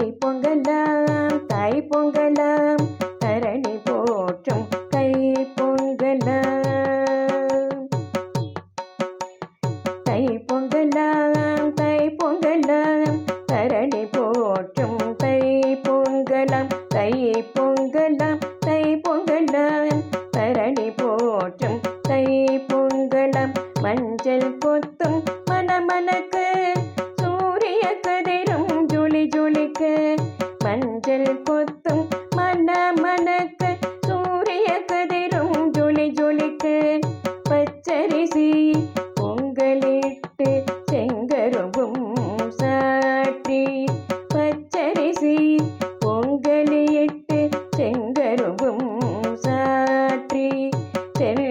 பொங்கலாம் தை பொங்கலாம் தரணி போற்றும் கை பொங்கலாம். தை பொங்கலாம் தை பொங்கலாம் தரணி போற்றும் தை பொங்கலாம் தை பொங்கலாம் தை பொங்கலாம் தரணி போற்றும் தை பொங்கலாம். மஞ்சள் கொத்தும் மணமணக்கு மஞ்சள் கொத்தும் மன மணமணக்க சூரிய கதிரும் ஜொலி ஜொலிக்க. பச்சரிசி பொங்கலிட்டு செங்கரும்பும் சாற்றி பச்சரிசி பொங்கலிட்டு செங்கரும்பும் சாற்றி செல்